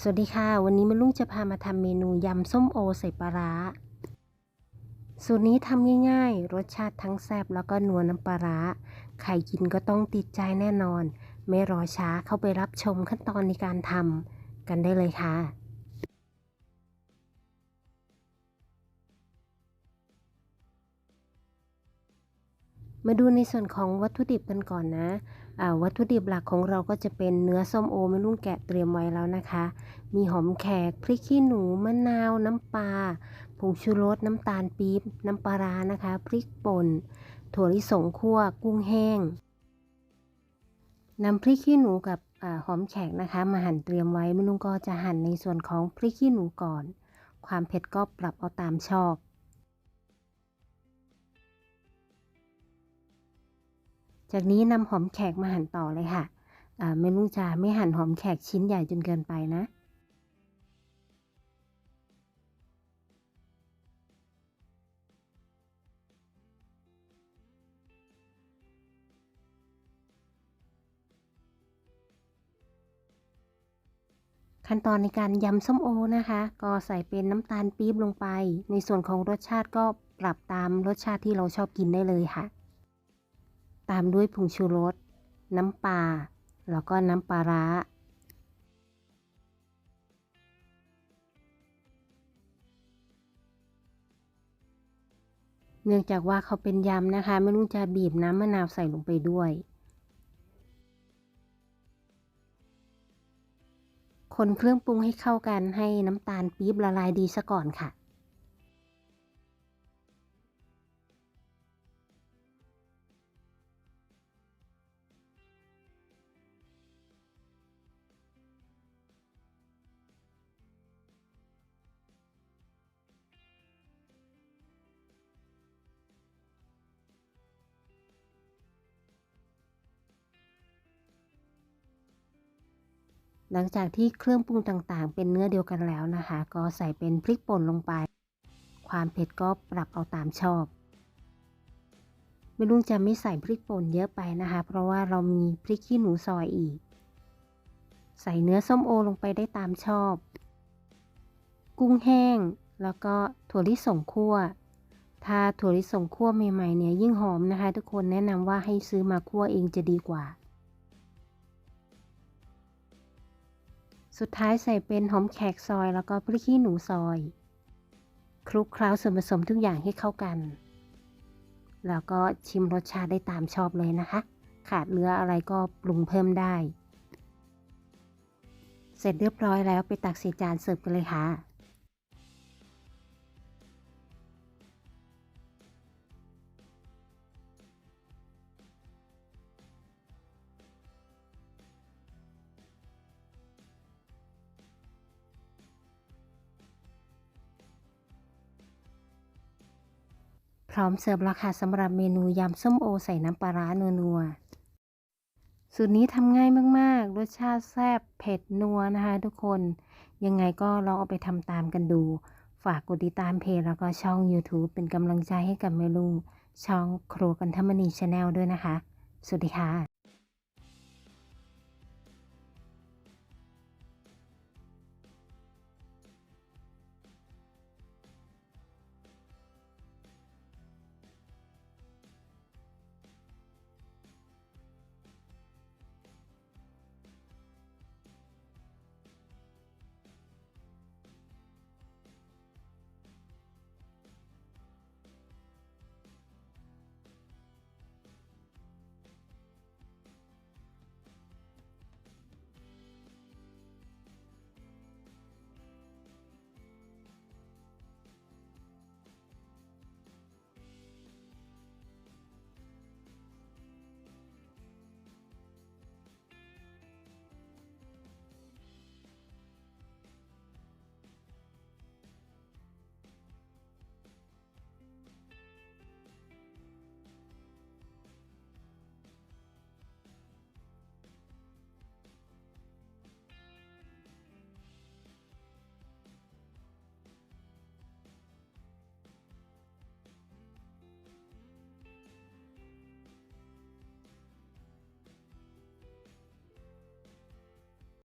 สวัสดีค่ะ วันนี้แม่ลุงจะพามาทำเมนูยำส้มโอใส่ปลาร้า สูตรนี้ทำง่ายๆ รสชาติทั้งแซ่บแล้วก็นัวน้ำปลาร้า ใครกินก็ต้องติดใจแน่นอน ไม่รอช้าเข้าไปรับชมขั้นตอนในการทำกันได้เลยค่ะ มาดูในส่วนของวัตถุดิบกันก่อนนะวัตถุดิบหลักของเราก็จะเป็นเนื้อส้มโอไม่ลุงแกะเตรียมไว้แล้วนะคะ มีหอมแขก พริกขี้หนู มะนาว น้ำปลา ผงชูรส น้ำตาลปี๊บ น้ำปลาร้านะคะ พริกป่น ถั่วลิสงคั่ว กุ้งแห้งนำพริกขี้หนูกับอหอมแขกนะคะ มาหั่นเตรียมไว้แม่ลุงก็จะหั่นในส่วนของพริกขี้หนูก่อน ความเผ็ดก็ปรับเอาตามชอบ จากนี้นำหอมแขกมาหั่นต่อเลยค่ะแม่ลุงจะไม่หั่นหอมแขกชิ้นใหญ่จนเกินไปนะขั้นตอนในการยำส้มโอนะคะ ก็ใส่เป็นน้ำตาลปี๊บลงไป ในส่วนของรสชาติก็ปรับตามรสชาติที่เราชอบกินได้เลยค่ะ ตามด้วยผงชูรส น้ำปลา แล้วก็น้ำปลาร้า เนื่องจากว่าเขาเป็นยำนะคะ ไม่ต้องจะบีบน้ำมะนาวใส่ลงไปด้วย คนเครื่องปรุงให้เข้ากันให้น้ำตาลปี๊บละลายดีซะก่อนค่ะ หลังจากที่เครื่องปรุงต่างๆ เป็นเนื้อเดียวกันแล้วนะคะ ก็ใส่เป็นพริกป่นลงไป ความเผ็ดก็ปรับเอาตามชอบไม่ลุงจะไม่ใส่พริกป่นเยอะไปนะคะ เพราะว่าเรามีพริกขี้หนูซอยอีก ใส่เนื้อส้มโอลงไปได้ตามชอบ กุ้งแห้ง แล้วก็ถั่วลิสงคั่ว ถ้าถั่วลิสงคั่วใหม่ๆเนี่ยยิ่งหอมนะคะ ทุกคนแนะนำว่าให้ซื้อมาคั่วเองจะดีกว่า สุดท้ายใส่เป็นหอมแขกซอยแล้วก็พริกขี้หนูซอย คลุกเคล้าส่วนผสมทุกอย่างให้เข้ากัน แล้วก็ชิมรสชาติได้ตามชอบเลยนะคะ ขาดเหลืออะไรก็ปรุงเพิ่มได้ เสร็จเรียบร้อยแล้วไปตักใส่จานเสิร์ฟกันเลยค่ะ ร้อมเสิร์ฟแล้วค่ะสำหรับเมนูยำส้มโอใส่น้ำปลาร้านัวๆ สูตรนี้ทำง่ายมากๆ รสชาติแซ่บเผ็ดนัวนะคะทุกคน ยังไงก็ลองเอาไปทำตามกันดู ฝากกดติดตามเพจแล้วก็ช่อง YouTube เป็นกำลังใจให้กับเมลูช่องครัวกันธรรมนีชาแนลด้วยนะคะ สวัสดีค่ะ